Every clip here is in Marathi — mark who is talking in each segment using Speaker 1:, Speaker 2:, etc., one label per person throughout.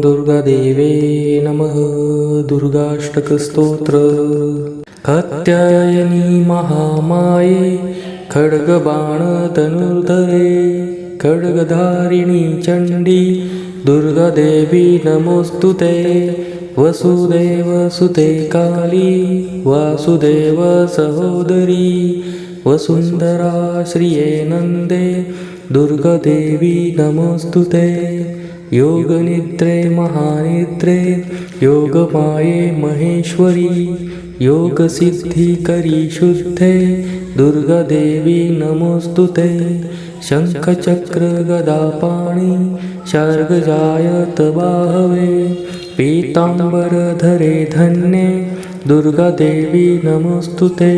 Speaker 1: दुर्गादेवे नमः दुर्गाष्टकस्तोत्र। कात्यायनी महामाये खड्गबाणधनुर्धरे खड्गधारिणी चण्डी दुर्गादेवी नमोऽस्तु ते। वसुदेवसुते काली वासुदेव सहोदरी वसुन्धरा श्रिये नन्दे दुर्गादेवी नमोऽस्तु ते योगनिद्रे महानिद्रे योगमाये महेश्वरी योगसिद्धिकरी शुद्धे दुर्गादेवी नमोऽस्तु ते शङ्खचक्रगदापाणि शार्गजायत बाहवे पीताम्बरधरे धन्ये दुर्गादेवी नमोस्तुते।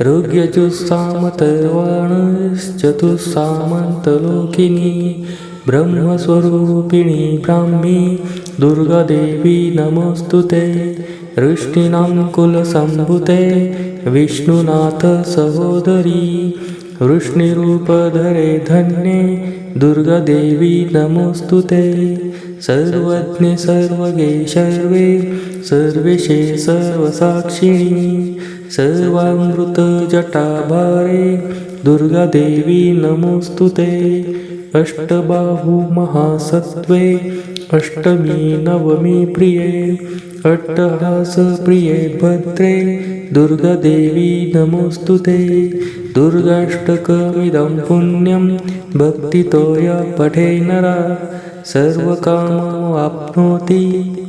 Speaker 1: ऋग्यजुस्सामतर्वाणश्चतुस्सामन्तलोकिनी ब्रह्मस्वरूपिणी ब्राह्मी दुर्गादेवी नमोऽस्तु ते। वृष्णीनां कुलसम्भुते विष्णुनाथ सहोदरी वृष्णिरूपधरे धन्ये दुर्गादेवी नमोऽस्तु ते। सर्वज्ञे सर्वगे सर्वे सर्वेशे सर्वसाक्षिणी। सर्वामृतजटाभारे दुर्गादेवी नमोऽस्तु ते। अष्टबाहु महासत्त्वे अष्टमी नवमी प्रिये अट्टहासप्रिये भद्रे दुर्गादेवी नमोऽस्तु ते। दुर्गाष्टकमिदं पुण्यं भक्तितोय पठे नरा। सर्वकामवाप्नोति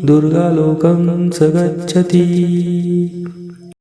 Speaker 1: दुर्गालोकं स गच्छति।